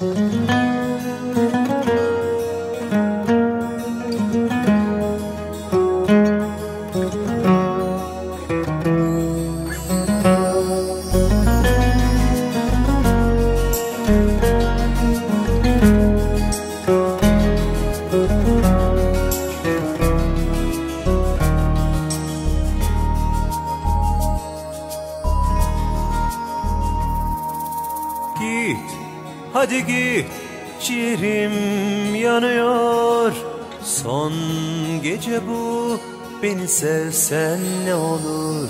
Git, hadi git, ciğerim yanıyor. Son gece bu, beni sevsen ne olur?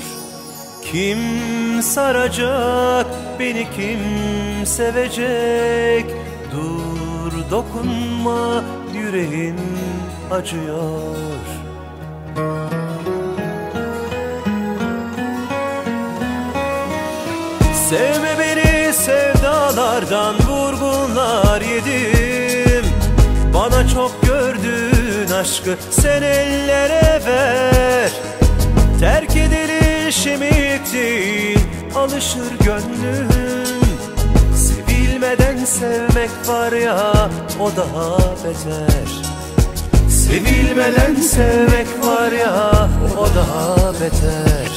Kim saracak, beni kim sevecek? Dur dokunma, yüreğim acıyor. Sevme beni sevdalardan vurgunlar yedim. Bana çok gördün aşkı sen ellere ver. Terk edilir şemik değil alışır gönlüm. Sevilmeden sevmek var ya o daha beter. Sevilmeden sevmek var ya o daha beter.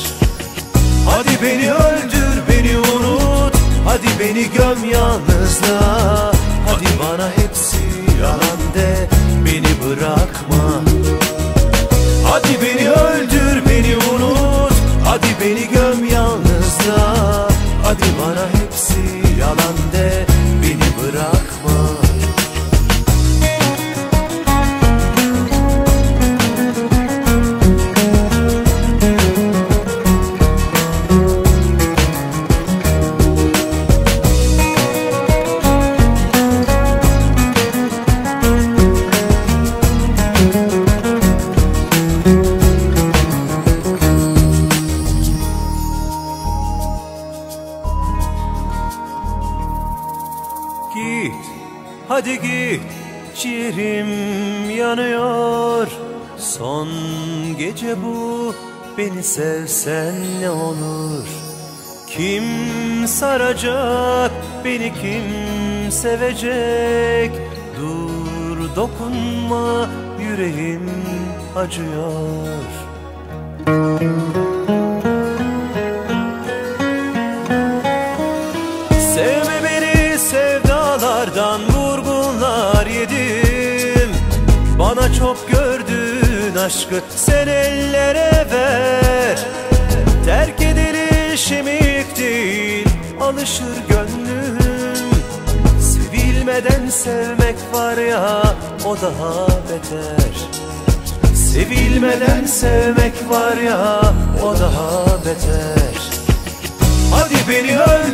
Hadi beni öldür beni unut. Hadi beni göm yalnızlığa hadi git, ciğerim yanıyor. Son gece bu, beni sevsen ne olur? Kim saracak, beni kim sevecek? Dur dokunma, yüreğim acıyor. Sevme çok gördün aşkı sen ellere ver. Terk edilir şemik değil alışır gönlüm Sevilmeden sevmek var ya o daha beter. Sevilmeden sevmek var ya o daha beter. Hadi beni öldür